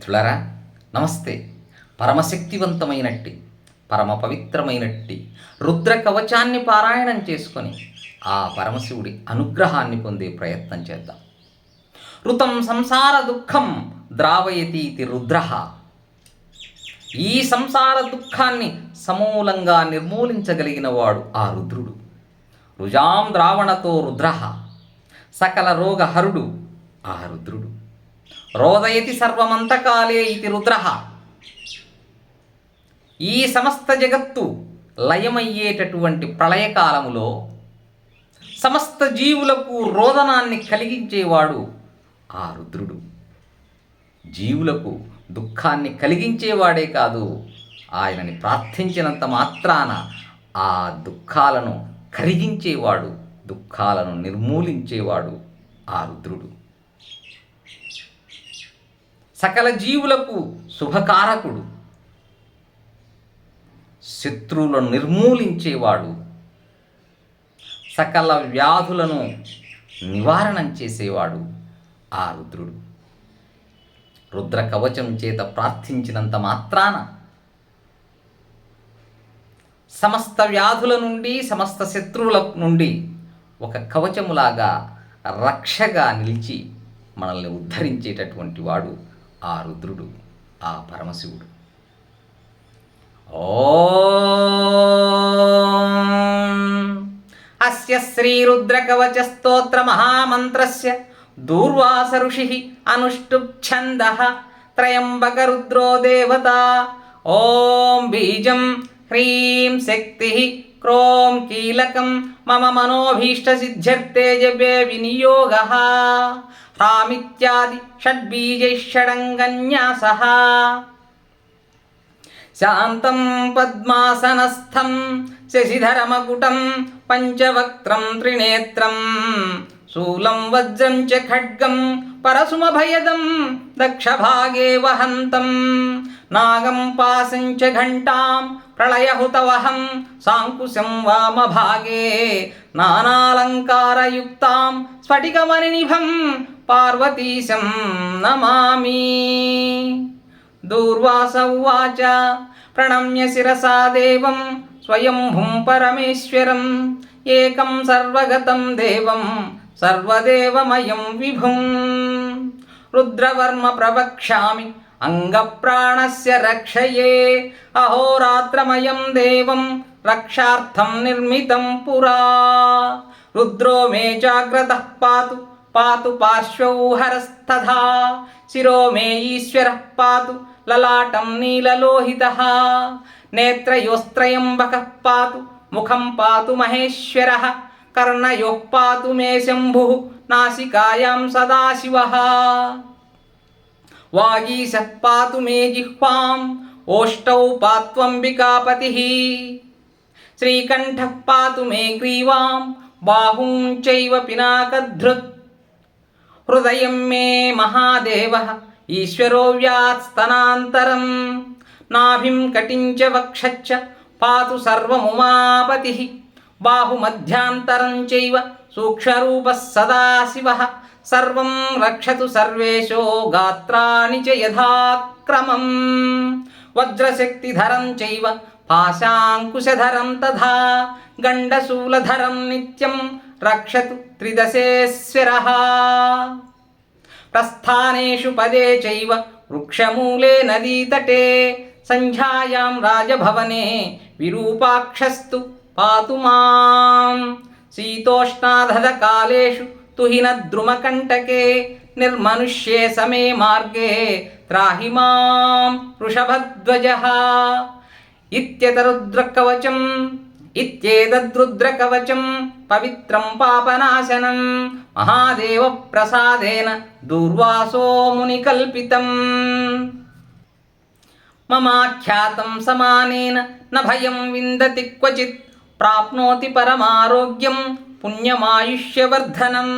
మిత్రులరా నమస్తే. పరమశక్తివంతమైనట్టి పరమ పవిత్రమైనట్టి రుద్ర కవచాన్ని పారాయణం చేసుకొని ఆ పరమశివుడి అనుగ్రహాన్ని పొందే ప్రయత్నం చేద్దాం. ఋతం సంసార దుఃఖం ద్రావయతీతి రుద్ర. ఈ సంసార దుఃఖాన్ని సమూలంగా నిర్మూలించగలిగిన వాడు ఆ రుద్రుడు. రుజాం ద్రావణతో రుద్ర. సకల రోగహరుడు ఆ రుద్రుడు. రోదయతి సర్వమంతకాలే ఇది రుద్ర. ఈ సమస్త జగత్తు లయమయ్యేటటువంటి ప్రళయకాలములో సమస్త జీవులకు రోదనాన్ని కలిగించేవాడు ఆ రుద్రుడు. జీవులకు దుఃఖాన్ని కలిగించేవాడే కాదు ఆయనని ప్రార్థించినంత మాత్రాన ఆ దుఃఖాలను కరిగించేవాడు దుఃఖాలను నిర్మూలించేవాడు ఆ రుద్రుడు. సకల జీవులకు శుభకారకుడు. శత్రువులను నిర్మూలించేవాడు. సకల వ్యాధులను నివారణం చేసేవాడు ఆ రుద్రుడు. రుద్ర కవచం చేత ప్రార్థించినంత మాత్రాన సమస్త వ్యాధుల నుండి సమస్త శత్రువుల నుండి ఒక కవచములాగా రక్షగా నిలిచి మనల్ని ఉద్ధరించేటటువంటి వాడు ఆ రుద్రుడు ఆ పరమశివుడు. ఓం అస్య శ్రీరుద్రకవచ స్తోత్ర మహామంత్రస్య దూర్వాస ఋషి అనుష్టుప్ఛంద త్రయంబక రుద్రో దేవత ఓం బీజం హ్రీం శక్తి क्रोम कीलकं मम मनोभीष्टसिद्ध्यर्थे जव्ये विनियोगः। रामित्यादि षड्बीजैः षडङ्गन्यासः शान्तं पद्मासनस्थं शशिधरमकुटं पञ्चवक्त्रं त्रिनेत्रं, शूलं वज्रं च खड्गं పరసుమభయదం దక్షభాగే వహంతం. నాగం పాశం చ ఘంటాం ప్రళయహుతవహం సాంకుశం వామభాగే. నానాలంకారయుక్తాం స్ఫటికమణినిభం పార్వతీశం నమామి. దూర్వాస ఉవాచ ప్రణమ్య శిరసా దేవం స్వయంభుం పరమేశ్వరం. ఏకం సర్వగతం దేవం సర్వదేవమయం విభుం. రుద్రవర్మ ప్రవక్ష్యామి అంగప్రాణస్య రక్షయే. అహోరాత్రమయం దేవం రక్షార్థం నిర్మితం పురా. రుద్రో మే జాగ్రత్త పాతు పాతు పార్శ్వౌ హరస్తథా. శిరో మే ఈశ్వర పాతు లలాటం నీలలోహిత. నేత్రయోస్త్రయంబక పాతు ముఖం పాతు మహేశ్వర. కర్ణయో పాతు మే శంభు నాసికాయాం సదాశివ. వాగీశ పాతు మే జిహ్వాం ఓష్టౌ పాత్వంబికాపతి. శ్రీకంఠ పాతు మే గ్రీవాం బాహుం చైవ పినాకధృత్ హృదయం మే మహాదేవ ఈశ్వరో వ్యాత్స్తనాంతరం నాభిం కటించ వక్షచ్చ పాతు సర్వముమాపతి. బాహుమధ్యాంతరం చైవ సూక్ష్మరూప సదాశివ. సర్వం రక్షతు సర్వేశో గాత్రాణి చ యథాక్రమం. వజ్రశక్తిధరం చైవ పాశాంకుశధరం తథా. గండశూలధరం నిత్యం రక్షతు త్రిదశేశ్వర ప్రస్థానేషు పదే చైవ వృక్షమూలే నదీతటే సంధ్యాయాం రాజభవనే విరూపాక్షస్తు పాతు మాం. శీతోష్ణాధద కాలేషు తుహినద్రుమకంటకే నిర్మనుష్యే సమే మార్గే త్రాహి మాం వృషభధ్వజ. ఇత్యతరుద్రకవచం ఇత్యేతద్రుద్రకవచం పవిత్రం పాపనాశనం మహాదేవ ప్రసాదేన దూర్వాసో మునికల్పితం. మమాఖ్యాతం సమానేన న భయం విందతి క్వచిత్ प्राप्नोति परमारोग्यं पुण्यमायुष्यवर्धनं।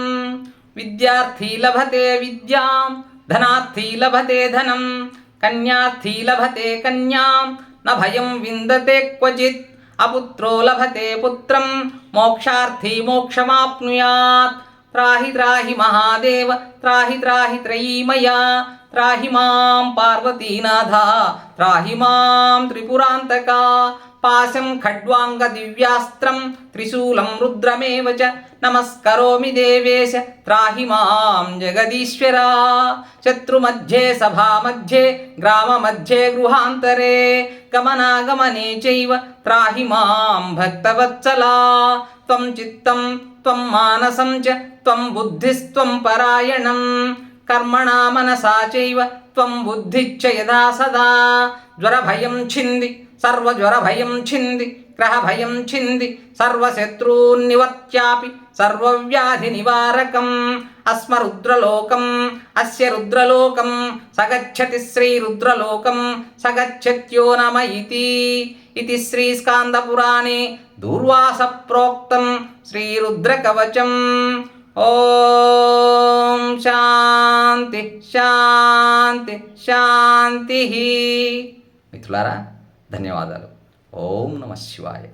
विद्यार्थी लभते विद्यां, धनार्थी लभते धनं, कन्यार्थी लभते कन्यां, न भयं विन्दते क्वचित्, अपुत्रो लभते पुत्रं, मोक्षार्थी मोक्षमाप्नुयात्। त्राहि त्राहि महादेव, त्राहि त्राहि त्रयीमया, त्राहि माँ पार्वतीनाथा, त्राहि माँ त्रिपुरान्तका పాశం ఖడ్వాంగ దివ్యాస్త్రం త్రిశూలం రుద్రమేవ చ నమస్కరోమి దేవేశ త్రాహి మాం జగదీశ్వరా శత్రుమధ్యే సభామధ్యే గ్రామమధ్యే గృహాంతరే గమనాగమనే చైవ త్రాహి మాం భక్తవత్సలా త్వం చిత్తం త్వం మానసం చ త్వం బుద్ధిస్త్వం పరాయణం కర్మణా మనసా చైవ త్వం బుద్ధిచ్చ యదా సదా జ్వరభయం ఛింది సర్వజ్వరభయం ఛింది గ్రహభయం ఛింది సర్వశత్రూన్నివర్త్యాపి సర్వవ్యాధి నివారకం అస్మరుద్రలోకం అస్య రుద్రలోకం సగచ్చతి శ్రీరుద్రలోకం సగచ్చత్యో నమ ఇతి ఇది శ్రీస్కాందపురాణే దూర్వాస ప్రోక్తం శ్రీరుద్రకవచం ఓ శాంతి శాంతి. మిత్రులారా ధన్యవాదాలు. ఓం నమ శివాయ.